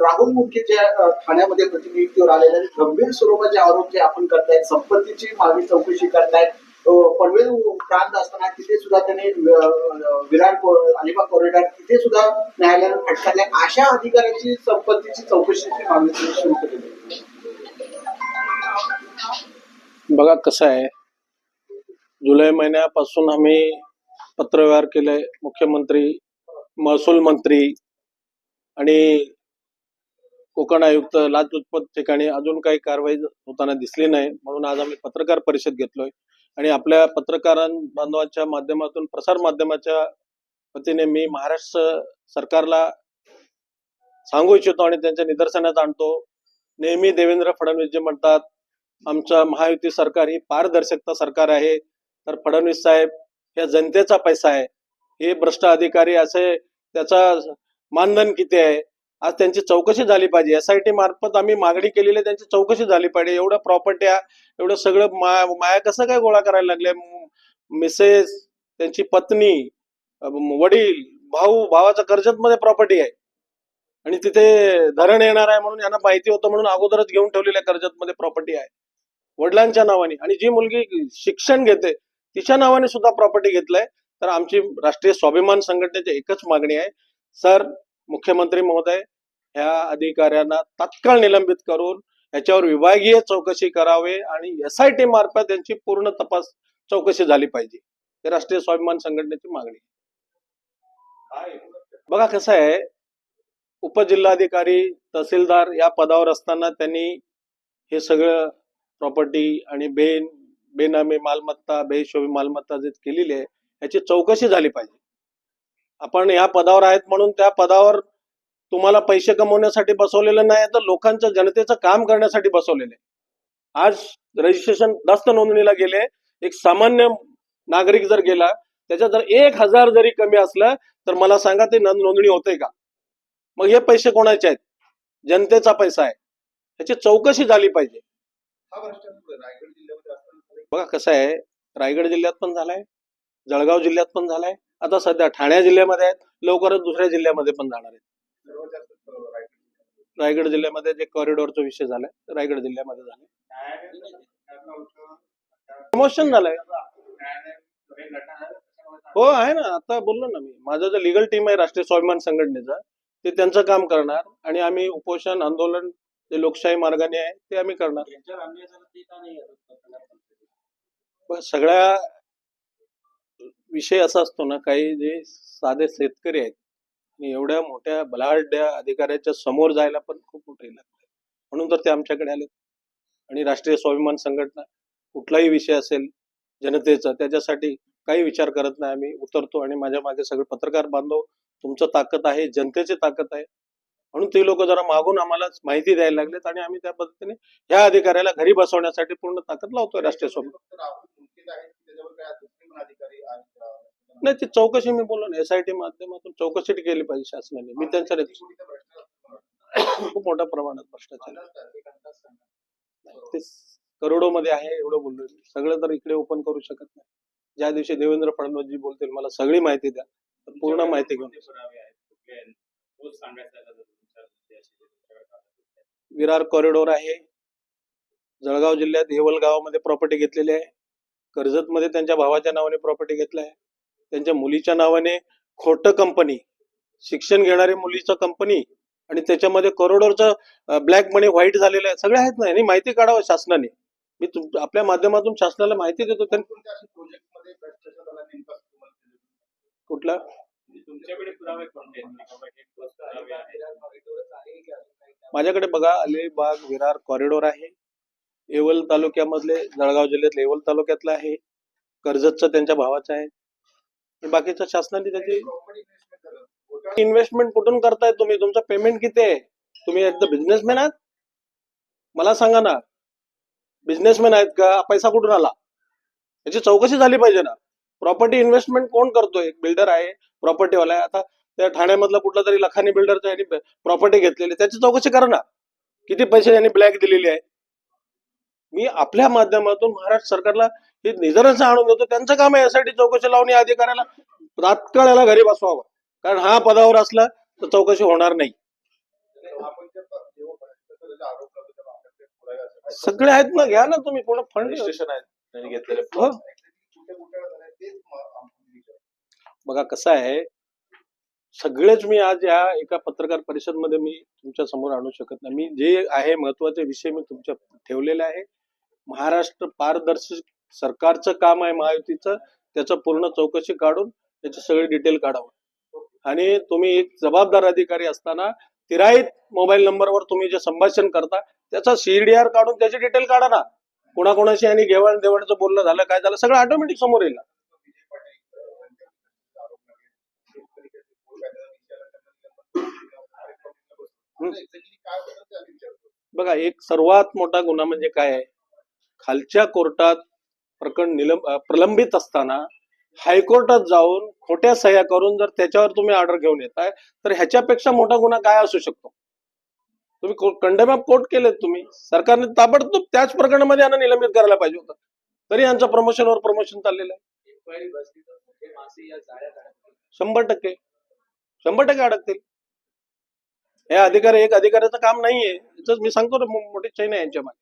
राहुल मुखे जे ठाण्यामध्ये प्रतिनिधित्वावर आलेले गंभीर स्वरूपाचे आरोप जे आपण करतायत संपत्तीची मागणी चौकशी करतायत पनवेल प्रांत असताना तिथे सुद्धा त्यांनी विराट को- अलिबाग कॉरिडॉर तिथे सुद्धा न्यायालयानं फटकारल्या अशा अधिकाऱ्यांची संपत्तीची चौकशीची मागणी सुरू केली. बघा कसं आहे. जुलै महिन्यापासून आम्ही पत्रव्यवहार केले. मुख्यमंत्री महसूल मंत्री आणि कोकण आयुक्त लाचलुचपत ठिकाणी अजून काही कारवाई होताना दिसली नाही. म्हणून आज आम्ही पत्रकार परिषद घेतलोय. आणि आपल्या पत्रकारां बांधवांच्या माध्यमातून प्रसार माध्यमाच्या वतीने मी महाराष्ट्र सरकारला सांगू इच्छितो आणि त्यांच्या निदर्शनात आणतो. नेहमी देवेंद्र फडणवीस जे म्हणतात आमच्या महायुती सरकार ही पारदर्शकता सरकार आहे. तर फडणवीस साहेब या जनतेचा पैसा आहे. हे भ्रष्ट अधिकारी असे त्याचा मानधन किती आहे? आज त्यांची चौकशी झाली पाहिजे. एस आय टी मार्फत आम्ही मागणी केलेली आहे, त्यांची चौकशी झाली पाहिजे. एवढ्या प्रॉपर्ट्या एवढं सगळं माया माया कसं काय गोळा करायला लागले? मिसेस त्यांची पत्नी वडील भाऊ भावाचा कर्जत मध्ये प्रॉपर्टी आहे. आणि तिथे धरण येणार आहे म्हणून यांना माहिती होतं म्हणून अगोदरच घेऊन ठेवलेल्या कर्जत मध्ये प्रॉपर्टी आहे. वडिलांच्या नावाने. आणि जी मुलगी शिक्षण घेते तिच्या नावाने सुद्धा प्रॉपर्टी घेतलंय. तर आमची राष्ट्रीय स्वाभिमान संघटनेची एकच मागणी आहे. सर मुख्यमंत्री महोदय ह्या अधिकाऱ्यांना तात्काळ निलंबित करून याच्यावर विभागीय चौकशी करावे आणि एस आय टी मार्फत यांची पूर्ण तपास चौकशी झाली पाहिजे. हे राष्ट्रीय स्वाभिमान संघटनेची मागणी बघा कसं आहे उपजिल्हाधिकारी तहसीलदार या पदावर असताना त्यांनी हे सगळं प्रॉपर्टी आणि बेन बेनामी मालमत्ता बेहिशोबी मालमत्ता जे केलेली आहे याची चौकशी झाली पाहिजे. आपण या पदावर आहेत म्हणून त्या पदावर तुम्हाला पैसे कमवण्यासाठी बसवलेलं नाही तर लोकांच्या जनतेचं काम करण्यासाठी बसवलेलं आहे. आज रजिस्ट्रेशन दस्त नोंदणीला गेले. एक सामान्य नागरिक जर गेला त्याच्यात जर एक हजार जरी कमी असलं तर मला सांगा ते नोंदणी होते का? मग हे पैसे कोणाचे आहेत? जनतेचा पैसा आहे. त्याची चौकशी झाली पाहिजे. बघा कसं आहे. रायगड जिल्ह्यात पण झालाय. जळगाव जिल्ह्यात पण झालाय. आता सध्या ठाणे जिल्ह्यामध्ये आहेत. लवकरच दुसऱ्या जिल्ह्यामध्ये पण जाणार आहेत. रायगड जिल्ह्यामध्ये. जे कॉरिडॉरचा विषय झालाय रायगड जिल्ह्यामध्ये झालाय. प्रमोशन झालंय. हो आहे ना. आता बोललो ना मी. माझं जे लिगल टीम आहे राष्ट्रीय स्वाभिमान संघटनेचा ते त्यांचं काम करणार आणि आम्ही उपोषण आंदोलन जे लोकशाही मार्गाने आहे ते आम्ही करणार. सगळ्या विषय असा असतो ना काही जे साधे शेतकरी आहेत आणि एवढ्या मोठ्या बलाढ्य अधिकाऱ्याच्या समोर जायला पण खूप मोठे लागले. म्हणून तर ते आमच्याकडे आले आणि राष्ट्रीय स्वाभिमान संघटना कुठलाही विषय असेल जनतेचा त्याच्यासाठी काही विचार करत नाही आम्ही. उतरतो आणि माझ्या मागे सगळे पत्रकार बांधव तुमचं ताकद आहे जनतेची ताकद आहे. म्हणून ते लोक जरा मागून आम्हाला माहिती द्यायला लागलेत आणि आम्ही त्या पद्धतीने ह्या अधिकाऱ्याला घरी बसवण्यासाठी पूर्ण ताकद लावतोय राष्ट्रीय स्वाभिमान फक्त राहुल मुंडके आहेत त्याच्यावर काय दुसरे पण अधिकारी आहेत अ, नाही ती चौकशी मी बोललो ना एसआयटी माध्यमातून चौकशी केली पाहिजे शासनाने. मी त्यांच्या खूप मोठ्या प्रमाणात भ्रष्टाचार. ते करोडो मध्ये आहे एवढं बोललोय मी. सगळं तर इकडे ओपन करू शकत नाही. ज्या दिवशी देवेंद्र फडणवीसजी बोलतील मला सगळी माहिती द्या. तर पूर्ण माहिती घेऊन विरार कॉरिडॉर आहे. जळगाव जिल्ह्यात येवल गावामध्ये प्रॉपर्टी घेतलेली आहे. कर्जत मध्ये त्यांच्या भावाच्या नावाने प्रॉपर्टी घेतलं आहे त्यांच्या मुलीच्या नावाने खोटं कंपनी शिक्षण घेणारी मुलीचं कंपनी आणि त्याच्यामध्ये करोडोचं ब्लॅक मनी व्हाईट झालेलं आहे. सगळे आहेत ना यांनी माहिती काढावं शासनाने. मी तुम आपल्या माध्यमातून शासनाला माहिती देतो. त्यांनी? कुठला? आहेत. माझ्याकडे बघा अलिबाग विरार कॉरिडॉर आहे. येवल तालुक्यामधले जळगाव जिल्ह्यातले येवल तालुक्यातलं आहे. कर्जतचं त्यांच्या भावाचं आहे. बाकीच्या शासनाने त्याची इन्व्हेस्टमेंट कुठून करताय तुम्ही? तुमचं पेमेंट किती आहे? तुम्ही एकदा बिझनेसमॅन आहात. मला सांगा ना बिझनेसमॅन आहेत का? पैसा कुठून आला? याची चौकशी झाली पाहिजे ना. प्रॉपर्टी इन्व्हेस्टमेंट कोण करतोय? एक बिल्डर आहे प्रॉपर्टीवाला आहे. आता त्या ठाण्यामधला कुठला तरी लखानी बिल्डरचा यांनी प्रॉपर्टी घेतलेली त्याची चौकशी करा ना. किती पैसे यांनी ब्लॅक दिलेली आहे? मी आपल्या माध्यमातून महाराष्ट्र सरकारला हे निदर्शन आणून देतो. त्यांचं काम आहे यासाठी चौकशी लावून या अधिकाऱ्याला तात्काळ याला घरी बसवावं. कारण हा पदावर असला तर चौकशी होणार नाही. सगळे आहेत ना घ्या ना तुम्ही पुढे फंड रजिस्ट्रेशन आहे त्यांनी घेतलेले हो. बघा कसं आहे सगळेच मी आज या एका पत्रकार परिषदमध्ये मी तुमच्यासमोर आणू शकत नाही. मी जे आहे महत्त्वाचे विषय मी तुमच्या ठेवलेले आहे. महाराष्ट्र पारदर्शक सरकारचं काम आहे महायुतीचं त्याचं पूर्ण चौकशी काढून त्याची सगळी डिटेल काढावं. आणि तुम्ही एक जबाबदार अधिकारी असताना तिराईत मोबाईल नंबरवर तुम्ही जे संभाषण करता त्याचा सीडीआर काढून त्याची डिटेल काढा ना. कोणाकोणाशी आणि घेवाण देवाणचं बोलणं झालं काय झालं सगळं ऑटोमॅटिक समोर येईल बघा एक सर्वात मोठा गुन्हा म्हणजे काय आहे? खालच्या कोर्टात प्रकरण निलंब प्रलंबित असताना हायकोर्टात जाऊन खोट्या सह्या करून जर त्याच्यावर तुम्ही ऑर्डर घेऊन येताय तर ह्याच्यापेक्षा मोठा गुन्हा काय असू शकतो? तुम्ही कंडेम ऑफ कोर्ट केलेत तुम्ही. सरकारने ताबडतोब त्याच प्रकरणामध्ये यांना निलंबित करायला पाहिजे होतं. तरी यांचं प्रमोशनवर प्रमोशन चाललेलं आहे. शंभर टक्के. शंभर टक्के अडकतील. हे अधिकारी एक अधिकाऱ्याचं काम नाहीये. मी सांगतो ना मोठी चैन आहे यांच्या मागे